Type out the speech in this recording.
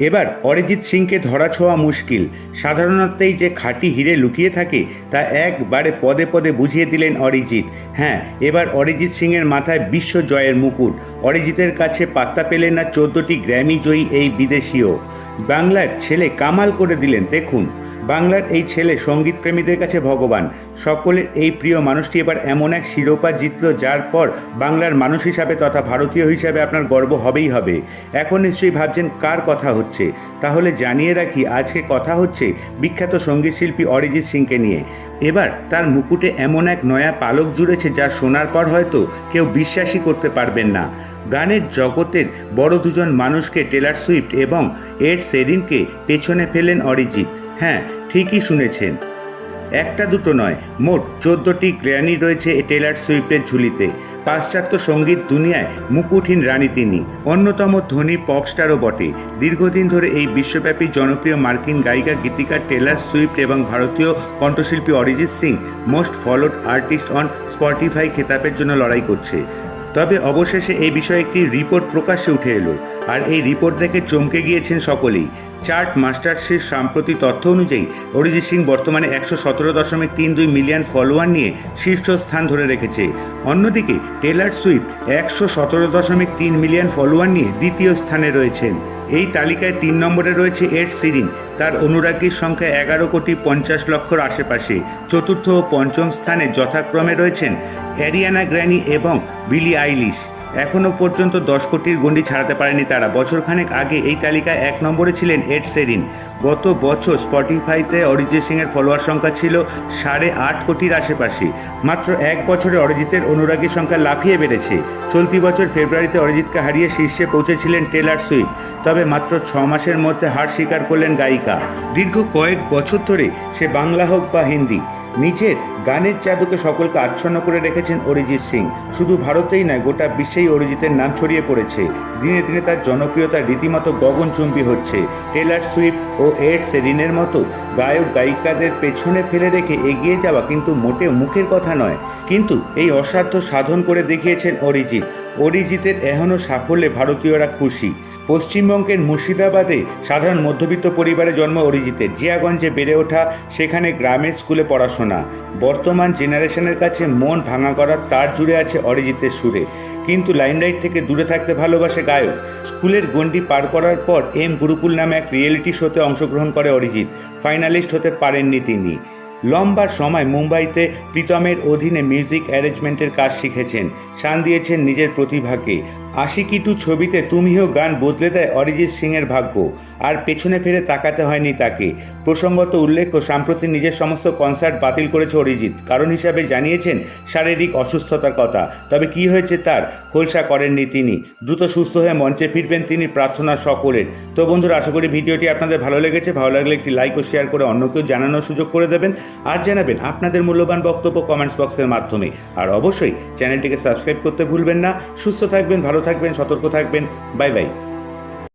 এবার অরিজিৎ সিংকে ধরা ছোঁয়া মুশকিল। সাধারণতই যে খাঁটি হিরে লুকিয়ে থাকে, তা একবারে পদে পদে বুঝিয়ে দিলেন অরিজিৎ। হ্যাঁ এবার অরিজিৎ সিংয়ের মাথায় বিশ্ব জয়ের মুকুট। অরিজিতের কাছে পাত্তা পেলেন না চোদ্দটি গ্র্যামি জয়ী এই বিদেশিও বাংলার ছেলে কামাল করে দিলেন, দেখুন। বাংলার এই ছেলে সংগীত প্রেমীদের কাছে ভগবান। সকলের এই প্রিয় মানুষটি এবার এমন এক শিরোপা জিতল, যার পর বাংলার মানুষ হিসাবে তথা ভারতীয় হিসাবে আপনার গর্ব হবেই হবে। এখন নিশ্চয়ই ভাবছেন, কার কথা হচ্ছে? তাহলে জানিয়ে রাখি, আজকে কথা হচ্ছে বিখ্যাত সংগীত শিল্পী অরিজিৎ সিংকে নিয়ে। এবার তার মুকুটে এমন এক নয়া পালক জুড়েছে, যা শোনার পর হয়তো কেউ বিশ্বাসই করতে পারবেন না। গানের জগতের বড় দুজন মানুষকে টেলার সুইফট এবং এড সেরিনকে পেছনে ফেলেন অরিজিৎ। হ্যাঁ ঠিকই শুনেছেন। একটা দুটো নয়, মোট চোদ্দটি গ্র্যানি রয়েছে টেলার সুইফটের ঝুলিতে। পাশ্চাত্য সংগীত দুনিয়ায় মুকুটহীন রানী তিনি। অন্যতম ধনী পপ স্টারও বটে। দীর্ঘদিন ধরে এই বিশ্বব্যাপী জনপ্রিয় মার্কিন গায়িকা, গীতিকার টেলার সুইফট এবং ভারতীয় কণ্ঠশিল্পী Arijit Singh, most followed artist on Spotify খেতাবের জন্য লড়াই করছে। তবে অবশেষে এই বিষয়ে একটি রিপোর্ট প্রকাশ্যে উঠে এলো, আর এই রিপোর্ট দেখে চমকে গিয়েছেন সকলেই। চার্ট মাস্টার্সের সাম্প্রতিক তথ্য অনুযায়ী, অরিজিৎ সিং বর্তমানে একশো সতেরো দশমিক তিন দুই মিলিয়ন ফলোয়ার নিয়ে শীর্ষস্থান ধরে রেখেছে। অন্যদিকে, টেলার সুইফট একশো সতেরো দশমিক তিন মিলিয়ন ফলোয়ার নিয়ে দ্বিতীয় স্থানে রয়েছেন। এই তালিকায় তিন নম্বরে রয়েছে এড সিরিন তার অনুরাগীর সংখ্যা এগারো কোটি পঞ্চাশ লক্ষর আশেপাশে। চতুর্থ ও পঞ্চম স্থানে যথাক্রমে রয়েছেন অ্যারিয়ানা গ্র্যানি এবং বিলি আইলিশ। এখনও পর্যন্ত দশ কোটির গণ্ডি ছাড়াতে পারেনি তারা। বছরখানেক আগে এই তালিকায় এক নম্বরে ছিলেন এড সেরিন গত বছর স্পটিফাইতে অরিজিৎ সিংয়ের ফলোয়ার সংখ্যা ছিল সাড়ে আট কোটির আশেপাশে। মাত্র এক বছরে অরিজিতের অনুরাগীর সংখ্যা লাফিয়ে বেড়েছে। চলতি বছর ফেব্রুয়ারিতে অরিজিৎকে হারিয়ে শীর্ষে পৌঁছেছিলেন টেলার সুইফট। তবে মাত্র ছ মাসের মধ্যে হার স্বীকার করলেন গায়িকা। দীর্ঘ কয়েক বছর ধরে সে বাংলা হোক বা হিন্দি নিজের গানের জাদুকে সকলকে আচ্ছন্ন করে রেখেছেন অরিজিৎ সিং। শুধু ভারতেই নয়, গোটা বিশ্বেই অরিজিতের নাম ছড়িয়ে পড়েছে। দিনে দিনে তার জনপ্রিয়তা রীতিমতো গগনচুম্বী হচ্ছে। টেলার সুইফট ও এড সেরিনের মতো গায়ক গায়িকাদের পেছনে ফেলে রেখে এগিয়ে যাওয়া কিন্তু মোটেও মুখের কথা নয়। কিন্তু এই অসাধ্য সাধন করে দেখিয়েছেন অরিজিৎ। অরিজিতের এখনও সাফল্যে ভারতীয়রা খুশি। পশ্চিমবঙ্গের মুর্শিদাবাদে সাধারণ মধ্যবিত্ত পরিবারে জন্ম অরিজিতের। জিয়াগঞ্জে বেড়ে ওঠা সেখানে গ্রামের স্কুলে পড়াশোনা বর্তমান জেনারেশনের কাছে মন ভাঙা করার তার জুড়ে আছে অরিজিতের সুরে। কিন্তু লাইমলাইট থেকে দূরে থাকতে ভালোবাসে গায়ক। স্কুলের গণ্ডি পার করার পর এম গুরুকুল নামে এক রিয়েলিটি শোতে অংশগ্রহণ করে অরিজিৎ। ফাইনালিস্ট হতে পারেননি তিনি। লম্বা সময় মুম্বাইতে প্রীতমের অধীনে মিউজিক অ্যারেঞ্জমেন্টের কাজ শিখেছেন। শান দিয়েছেন নিজের প্রতিভাকে। আশিকি টু ছবিতে তুমিও গান বদলে দেয় অরিজিৎ সিংয়ের ভাগ্য। আর পেছনে ফিরে তাকাতে হয়নি তাকে। প্রসঙ্গত উল্লেখ্য, সাম্প্রতি নিজের সমস্ত কনসার্ট বাতিল করেছে অরিজিৎ। কারণ হিসাবে জানিয়েছেন, শারীরিক অসুস্থতার কথা। তবে কি হয়েছে তার, খোলসা করেননি তিনি। দ্রুত সুস্থ হয়ে মঞ্চে ফিরবেন তিনি প্রার্থনা সকলের। তো বন্ধুরা, আশা করি ভিডিওটি আপনাদের ভালো লেগেছে। ভালো লাগলে একটি লাইক ও শেয়ার করে অন্যকেও জানানোর সুযোগ করে দেবেন। আর জানাবেন আপনাদের মূল্যবান বক্তব্য কমেন্টস বক্সের মাধ্যমে। আর অবশ্যই চ্যানেলটিকে সাবস্ক্রাইব করতে ভুলবেন না। সুস্থ থাকবেন, ভালো থাকবেন, সতর্ক থাকবেন। Bye bye